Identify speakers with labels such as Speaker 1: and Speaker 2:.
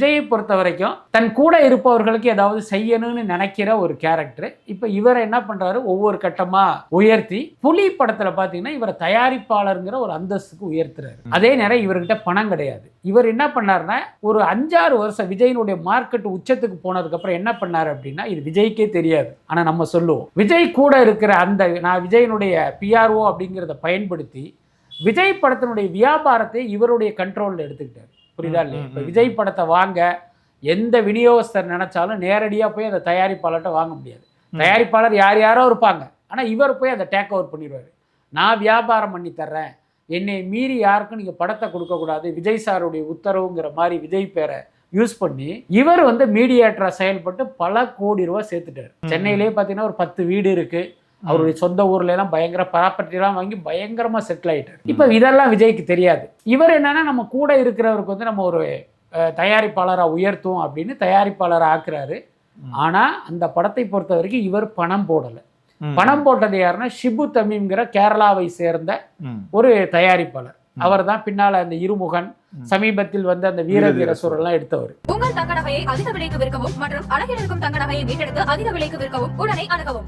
Speaker 1: விஜயை பொறுத்த வரைக்கும் தன் கூட இருப்பவர்களுக்கு ஏதாவது செய்யணும்னு நினைக்கிற ஒரு கேரக்டர் இப்போ இவர் என்ன பண்றாரு? ஒவ்வொரு கட்டமா உயர்த்தி புலி படத்துல பாத்தீங்கன்னா இவரை தயாரிப்பாளருங்கிற ஒரு அந்தஸ்துக்கு உயர்த்துறாரு. அதே நேரம் இவர்கிட்ட பணம் கிடையாது. இவர் என்ன பண்ணாருன்னா ஒரு அஞ்சாறு வருஷம் விஜயினுடைய மார்க்கெட் உச்சத்துக்கு போனதுக்கு அப்புறம் என்ன பண்ணாரு அப்படின்னா இது விஜய்க்கே தெரியாது. ஆனா நம்ம சொல்லுவோம். விஜய் கூட இருக்கிற அந்த நான் விஜயனுடைய பிஆர்ஓ அப்படிங்கிறத பயன்படுத்தி விஜய் படத்தினுடைய வியாபாரத்தை இவருடைய கண்ட்ரோல்ல எடுத்துக்கிட்டாரு. புரியுதா இல்லையா? இப்போ விஜய் படத்தை வாங்க எந்த விநியோகஸ்தர் நினைச்சாலும் நேரடியாக போய் அந்த தயாரிப்பாளர்கிட்ட வாங்க முடியாது. தயாரிப்பாளர் யார் யாரோ இருப்பாங்க. ஆனால் இவர் போய் அதை டேக் ஓவர் பண்ணிடுவார். நான் வியாபாரம் பண்ணி தர்றேன். என்னை மீறி யாருக்கும் நீங்கள் படத்தை கொடுக்கக்கூடாது விஜய் சாருடைய உத்தரவுங்கிற மாதிரி விஜய் பேரை யூஸ் பண்ணி இவர் வந்து மீடியேட்டரா செயல்பட்டு பல கோடி ரூபாய் சேர்த்துட்டார். சென்னையிலே பார்த்தீங்கன்னா ஒரு பத்து வீடு இருக்கு. அவருடைய சொந்த ஊர்ல எல்லாம் பயங்கர ப்ராப்பர்ட்டி எல்லாம் வாங்கி பயங்கரமா செட்டில் ஆயிட்டாரு. இப்போ இதெல்லாம் விஜய்க்கு தெரியாது. இவர் என்னன்னா நம்ம கூட இருக்கிறவருக்கு வந்து நம்ம ஒரு அஹ், தயாரிப்பாளரா உயர்த்தும் அப்படின்னு தயாரிப்பாளரை ஆக்குறாரு. ஆனா அந்த படத்தை பொறுத்த வரைக்கும் இவர் பணம் போடல. பணம் போட்டது யாருன்னா ஷிபு தமீம்ங்கிற கேரளாவை சேர்ந்த. ஒரு தயாரிப்பாளர். அவர் தான் பின்னால அந்த இருமுகன். சமீபத்தில் வந்து அந்த வீர
Speaker 2: வீர
Speaker 1: எல்லாம் எடுத்தவர்.
Speaker 3: உங்கள் தங்க நகையை அதிக விலைக்கு விற்கவும் மற்றும் அழகில் இருக்கும் தங்க நகையை மீட்டெடுத்து அதிக விலைக்கு விற்கவும் உடனே அணுகவும்.